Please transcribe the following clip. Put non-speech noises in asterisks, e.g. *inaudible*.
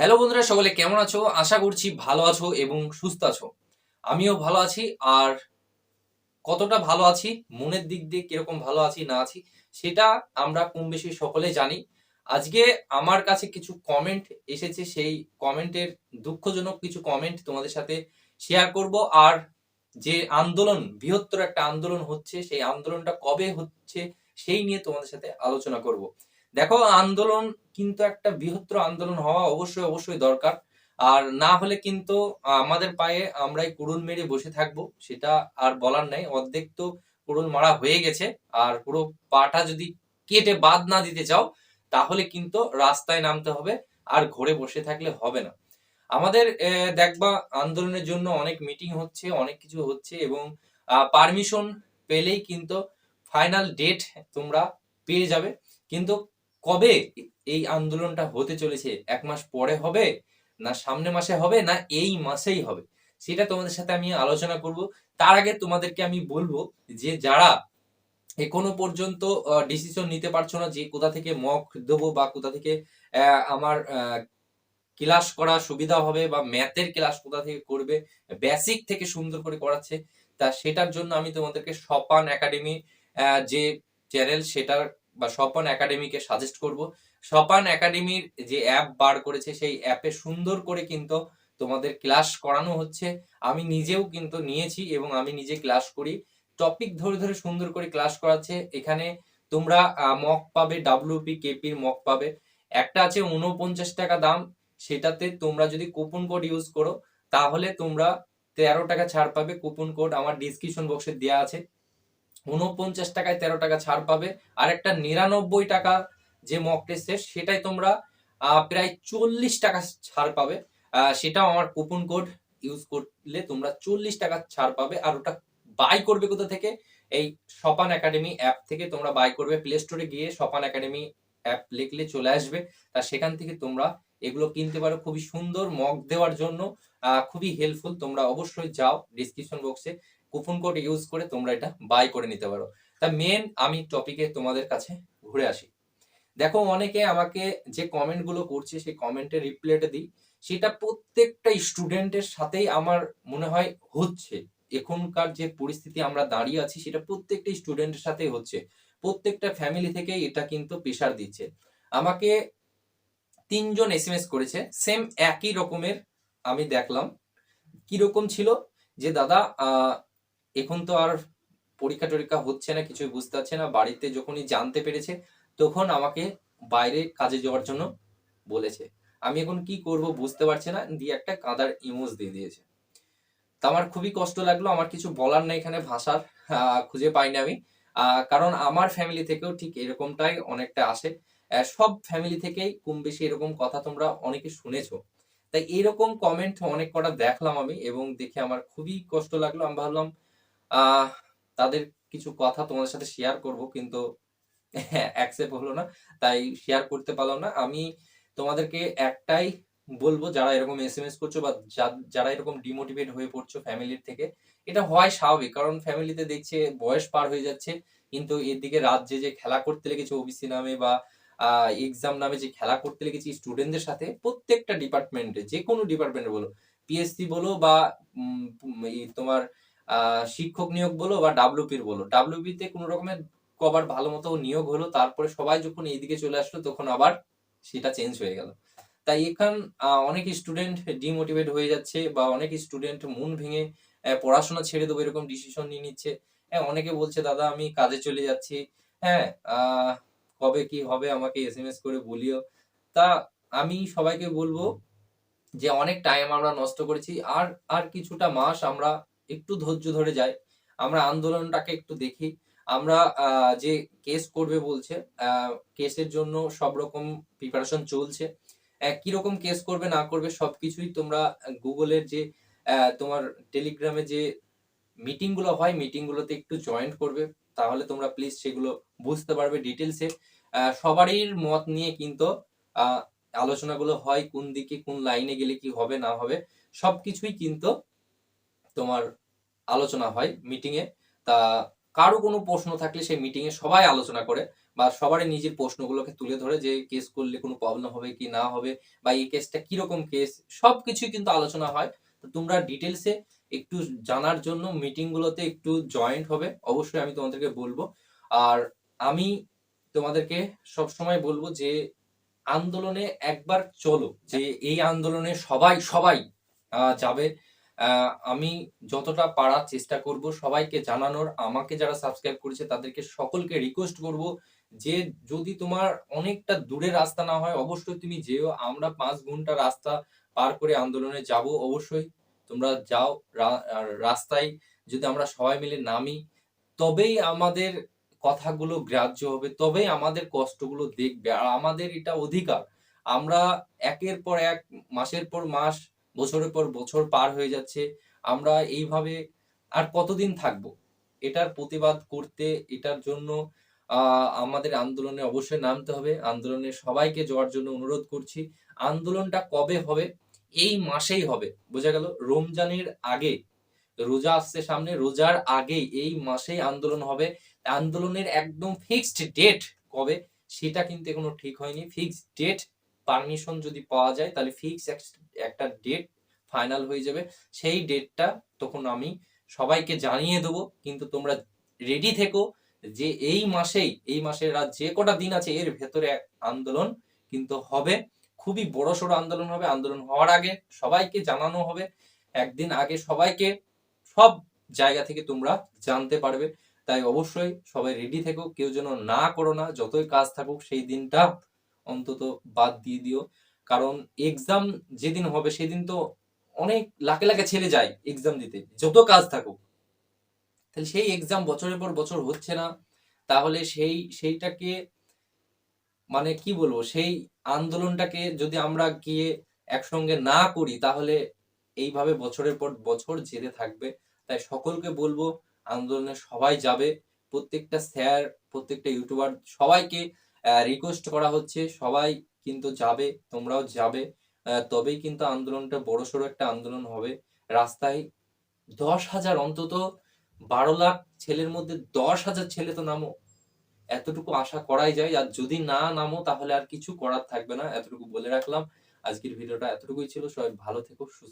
Hello বন্ধুরা, সকলে কেমন আছো? আশা করছি ভালো আছো এবং সুস্থ আছো। আমিও ভালো আছি। আর কতটা ভালো আছি, মনের দিক দিয়ে কীরকম ভালো আছি, না আছি, সেটা আমরা কম বেশি সকলে জানি। আজকে আমার কাছে কিছু কমেন্ট এসেছে, সেই কমেন্টের দুঃখজনক কিছু কমেন্ট তোমাদের সাথে শেয়ার করব। আর যে আন্দোলন, বৃহত্তর একটা আন্দোলন হচ্ছে, সেই আন্দোলনটা কবে হচ্ছে, সেই নিয়ে তোমাদের সাথে আলোচনা করব। দেখো, আন্দোলন কিন্তু একটা বৃহত্তর আন্দোলন হওয়া অবশ্যই অবশ্যই দরকার। আর না হলে কিন্তু আমাদের পায়ে আমরাই কুড়ুল মেরে বসে থাকব, সেটা আর বলার নাই। অর্ধেক তো কুড়ুল মারা হয়ে গেছে। আর পুরো পাটা যদি কেটে বাদ না দিতে চাও, তাহলে কিন্তু রাস্তায় নামতে হবে, আর ঘরে বসে থাকলে হবে না। আমাদের দেখবা, আন্দোলনের জন্য অনেক মিটিং হচ্ছে, অনেক কিছু হচ্ছে এবং পারমিশন পেলেই কিন্তু ফাইনাল ডেট তোমরা পেয়ে যাবে। কিন্তু কবে এই আন্দোলনটা হতে চলেছে? এক মাস পরে হবে না সামনে মাসে হবে না এই মাসেই হবে? সেটা তোমাদের সাথে আমি আলোচনা করব। তার আগে তোমাদেরকে আমি বলব যে যারা এখনও পর্যন্ত ডিসিশন নিতে পারছ না যে কোথা থেকে মক দেবো বা কোথা থেকে আমার ক্লাস করা সুবিধা হবে বা ম্যাথের ক্লাস কোথা থেকে করবে বেসিক থেকে সুন্দর করে করাচ্ছে, তা সেটার জন্য আমি তোমাদেরকে সপান একাডেমি যে চ্যানেল সেটার বা সপান একাডেমিকে সাজেস্ট করব। সপান একাডেমির যে অ্যাপ বার করেছে, সেই অ্যাপে সুন্দর করে কিন্তু তোমাদের ক্লাস করানো হচ্ছে। আমি নিজেও কিন্তু নিয়েছি এবং আমি নিজে ক্লাস করি। টপিক ধরে ধরে সুন্দর করে ক্লাস করাচ্ছে। এখানে তোমরা মক পাবে ডাব্লিউপি কেপির মক পাবে। একটা আছে উনপঞ্চাশ টাকা দাম। সেটাতে তোমরা যদি কুপন কোড ইউজ করো, তাহলে তোমরা তেরো টাকা ছাড় পাবে। কুপন কোড আমার ডিসক্রিপশন বক্সে দেওয়া আছে। উনপঞ্চাশ টাকায় তেরো টাকা ছাড় পাবে। আর একটা নিরানব্বই টাকা যে মক টেস্টের সেটাই তোমরা প্রায় চল্লিশ টাকা ছাড় পাবে। সেটাও আমার কুপন কোড ইউজ করলে তোমরা চল্লিশ টাকা ছাড় পাবে আর ওটা বাই করবে কোথা থেকে? এই সপান একাডেমি অ্যাপ থেকে তোমরা বাই করবে। প্লে স্টোরে গিয়ে সপান একাডেমি অ্যাপ লিখলে চলে আসবে। তা সেখান থেকে তোমরা এগুলো কিনতে পারো। খুবই সুন্দর মক দেওয়ার জন্য খুবই হেল্পফুল তোমরা অবশ্যই যাও ডিসক্রিপশন বক্সে কুপন কোড ইউজ করে তোমরা এটা বাই করে নিতে পারো। তা মেন আমি টপিকে তোমাদের কাছে ঘুরে আসি। দেখো অনেকে আমাকে যে কমেন্টগুলো করছে, সেই কমেন্টের রিপ্লাইটা দিই। সেটা প্রত্যেকটা স্টুডেন্টের সাথেই আমার মনে হয় হচ্ছে। এখনকার যে পরিস্থিতি আমরা দাঁড়িয়ে আছি, সেটা প্রত্যেকটা স্টুডেন্টের সাথেই হচ্ছে। প্রত্যেকটা ফ্যামিলি থেকে এটা কিন্তু প্রেশার দিচ্ছে। আমাকে তিনজন এসএমএস করেছে সেম একই রকমের আমি দেখলাম। কীরকম ছিল? যে, দাদা এখন তো আর পরীক্ষা টরীক্ষা হচ্ছে না, কিছুই বুঝতে পারছে না। বাড়িতে যখনই জানতে পেরেছে, তখন আমাকে বাইরে কাজে যাওয়ার জন্য বলেছে। আমি এখন কি করব বুঝতে পারছি না, দিয়ে একটা কাদার ইমোজ দিয়ে দিয়েছে। তা আমার খুবই কষ্ট লাগল, আমার কিছু বলার নেই এখানে, ভাষার খুঁজে পাইনি আমি। কারণ আমার ফ্যামিলি থেকেও ঠিক এরকমটাই অনেকটা আসে। সব ফ্যামিলি থেকেই কম বেশি এরকম কথা তোমরা অনেকে শুনেছো। তাই এরকম কমেন্ট অনেক কটা দেখলাম আমি, এবং দেখে আমার খুবই কষ্ট লাগল। আমি ভাবলাম তাদের কিছু কথা তোমাদের সাথে শেয়ার করব, কিন্তু *laughs* অ্যাকসেপ্ট হলো না, তাই শেয়ার করতে পারলাম না। আমি তোমাদেরকে একটাই বলব, যারা এরকম এসএমএস করছ বা যারা এরকম ডিমোটিভেট হয়ে পড়ছো ফ্যামিলির থেকে, এটা হয় স্বাভাবিক, কারণ ফ্যামিলিতে দেখছে বয়স পার হয়ে যাচ্ছে, কিন্তু এদিকে রাজ্যে যে খেলা করতে লেগেছে ওবিসি নামে বা এক্সাম নামে যে খেলা করতে লেগেছি স্টুডেন্টদের সাথে, প্রত্যেকটা ডিপার্টমেন্টে যে কোনো ডিপার্টমেন্টে বলো পিএসসি বলো বা তোমার শিক্ষক নিয়োগ বলো বা ডাব্লিউপির বলো। ডাব্লিউপিতে কোনো রকমের কবার ভালো মতো নিয়োগ হলো, তারপরে সবাই যখন এইদিকে চলে আসলো, তখন আবার সেটা চেঞ্জ হয়ে গেল। তাই এখান অনেক স্টুডেন্ট ডিমোটিভেট হয়ে যাচ্ছে বা অনেক স্টুডেন্ট মন ভেঙে পড়াশোনা ছেড়ে দেবো এরকম ডিসিশন নিয়ে নিচ্ছে। হ্যাঁ অনেকে বলছে, দাদা, আমি কাজে চলে যাচ্ছি। হ্যাঁ কবে কি হবে আমাকে এসএমএস করে বলিও। তা আমি সবাইকে বলব যে, অনেক টাইম আমরা নষ্ট করেছি। আর আর কিছুটা মাস আমরা একটু ধৈর্য ধরে যাই আমরা আন্দোলনটাকে একটু দেখি। আমরা যে কেস করবে বলছে কেসের জন্য সব রকম প্রিপারেশন চলছে। কীরকম কেস করবে, না করবে, সবকিছুই তোমরা গুগলের যে তোমার টেলিগ্রামে যে মিটিংগুলো হয় মিটিং গুলোতে একটু জয়েন করবে। তাহলে তোমরা প্লিজ সেগুলো বুঝতে পারবে ডিটেলসে সবারই মত নিয়ে কিন্তু আলোচনাগুলো হয় কোন দিকে কোন লাইনে গেলে কি হবে, না হবে। সবকিছুই কিন্তু তোমার আলোচনা হয় মিটিং এ। তা কারও কোনো প্রশ্ন থাকলে সেই মিটিং এ সবাই আলোচনা করে বা সবারই নিজের প্রশ্নগুলোকে তুলে ধরে যে কেস করলে কোনো প্রবলেম হবে কি না হবে বা এই কেসটা কীরকম কেস সবকিছুই কিন্তু আলোচনা হয়। তো তোমরা ডিটেলসে একটু জানার জন্য মিটিংগুলোতে একটু জয়েন্ট হবে, অবশ্যই আমি তোমাদেরকে বলব। আর আমি তোমাদেরকে সব সময় বলব যে আন্দোলনে একবার চলো, যে এই আন্দোলনে সবাই সবাই যাবে। আমি যতটা পারার চেষ্টা করব, সবাইকে জানানোর, আমাকে যারা সাবস্ক্রাইব করেছে তাদেরকে সকলকে রিকোয়েস্ট করব যে যদি তোমার অনেকটা দূরের রাস্তা না হয়, অবশ্যই তুমি যেও। আমরা পাঁচ ঘণ্টা রাস্তা পার করে আন্দোলনে যাব, অবশ্যই। তোমরা যাও রাস্তায় যদি আমরা সবাই মিলে নামি, তবেই আমাদের কথাগুলো গ্রাহ্য হবে, তবেই আমাদের কষ্টগুলো দেখবে। আর আমাদের এটা অধিকার। আমরা একের পর এক, মাসের পর মাস বছরের পর বছর পার হয়ে যাচ্ছে, আমরা এইভাবে আর কতদিন থাকব? এটার প্রতিবাদ করতে, এটার জন্য আমাদের আন্দোলনে অবশ্যই নামতে হবে। আন্দোলনে সবাইকে যাওয়ার জন্য অনুরোধ করছি। আন্দোলনটা কবে হবে? এই মাসেই হবে। বোঝা গেল? রমজানের আগে, রোজা আসছে সামনে, রোজার আগে এই মাসেই আন্দোলন হবে। আন্দোলনের একদম ফিক্সড ডেট কবে? সেটা কিন্তু এখনও ঠিক হয়নি। ফিক্সড ডেট পারমিশন যদি পাওয়া যায়, তাহলে ফিক্স একটা ডেট ফাইনাল হয়ে যাবে। সেই ডেটটা তখন আমি সবাইকে জানিয়ে দেবো, কিন্তু তোমরা রেডি থেকো যে এই মাসেই, এই মাসের রাত যে কটা দিন আছে, এর ভেতরে আন্দোলন কিন্তু হবে। খুবই বড় সড়ো আন্দোলন হবে। আন্দোলন হওয়ার আগে সবাইকে জানানো হবে। একদিন আগে সবাইকে সব জায়গা থেকে তোমরা জানতে পারবে। তাই অবশ্যই সবাই রেডি থেকো। কেউ যেন না করো না, যতই কাজ থাকুক, সেই দিনটা অন্তত বাদ দিয়ে দিও। কারণ এক্সাম যেদিন হবে সেদিন তো অনেক লাখে লাখে ছেলে যায় এক্সাম দিতে। যত কাজ থাকুক। তাহলে সেই এক্সাম বছরের পর বছর হচ্ছে না। তাহলে সেই, সেইটাকে মানে কি বলব? সেই আন্দোলনটাকে যদি আমরা গিয়ে একসঙ্গে না করি, তাহলে এইভাবে বছরের পর বছর যেতে থাকবে। তাই সকলকে বলব, আন্দোলনে সবাই যাবে। প্রত্যেকটা স্যার প্রত্যেকটা ইউটিউবার সবাইকে রিকোয়েস্ট করা হচ্ছে, সবাই কিন্তু যাবে, তোমরাও যাবে। তবেই কিন্তু আন্দোলনটা বড়সড় একটা আন্দোলন হবে। রাস্তায় দশ হাজার, অন্তত বারো লাখ ছেলের মধ্যে দশ হাজার ছেলে তো নামো। এতটুকু আশা করাই যায়। আর যদি না নামো, তাহলে আর কিছু করার থাকবে না, এতটুকু বলে রাখলাম। আজকের ভিডিওটা এতটুকুই ছিল। সবাই ভালো থেকো, সুস্থ